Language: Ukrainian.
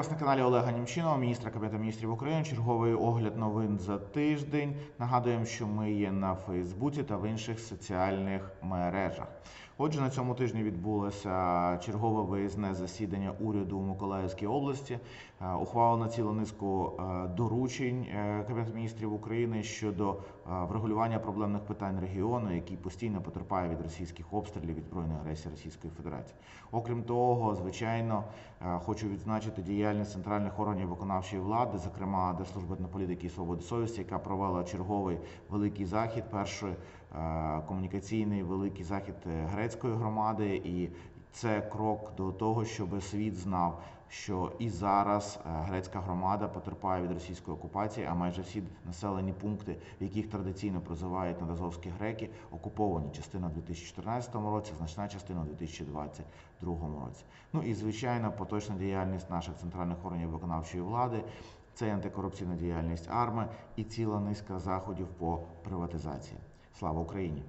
вас на каналі Олега Німчинова, міністра Кабінету міністрів України. Черговий огляд новин за тиждень. Нагадуємо, що ми є на Фейсбуці та в інших соціальних мережах. Отже, на цьому тижні відбулося чергове виїзне засідання уряду у Миколаївській області. Е, Ухвалено цілу низку е, доручень е, Кабінету міністрів України щодо врегулювання проблемних питань регіону, який постійно потерпає від російських обстрілів від збройної агресії Російської Федерації. Окрім того, звичайно, хочу відзначити діяльність центральних органів виконавчої влади, зокрема Держслужби політики і свободи совісті, яка провела черговий великий захід, перший е, комунікаційний великий захід е, грецької громади, і це крок до того, щоб світ знав, що і зараз е, грецька громада потерпає від російської окупації, а майже всі населені пункти, в яких традиційно прозивають надазовські греки, окуповані. Частина в 2014 році, значна частина у 2022 році. Ну і звичайно, поточна діяльність наших центральних органів виконавчої влади. Це антикорупційна діяльність АРМА і ціла низка заходів по приватизації. Слава Україні!